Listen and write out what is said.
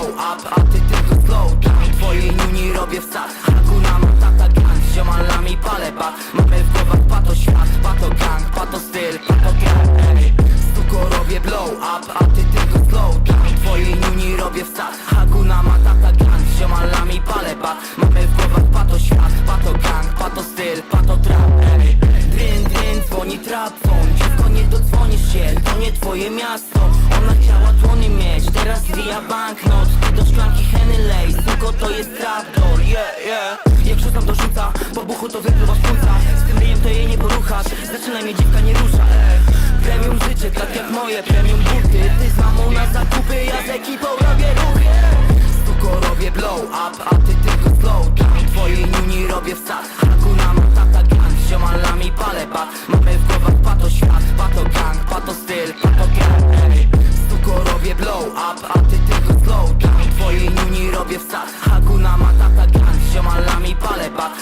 show up A ty tylko slow down Twojej nuni robię wsad Hakuna Matata gang Z ziomalami palę bat Mamy w głowach pato świat Pato gang, pato styl, pato gang. Ey. Stuko robię blow up A ty tylko slow down Twojej nuni robię wsad Hakuna Matata gang Z ziomalami palę bat Mamy w głowach pato świat Pato gang, pato styl, pato trap. Ey. Dryn, dryn, dzwoni trap Dziecko nie dodzwonisz się To nie twoje miasto. Ona chciała dłoni mi teraz zwija banknot do szklanki Henny lej, suko to jest trapdoor, yeah, yeah. Jak rzucam do rzuca, po buchu to wypływa sztuca Z tym ryjem to jej nie poruchasz, zaczyna mnie dziwka nie rusza, ej Premium życie, tak jak moje premium buty. Ty z mamą na a ty tylko slow down Twojej nuni robię wsad Hakuna Matata z ziomalami palę bak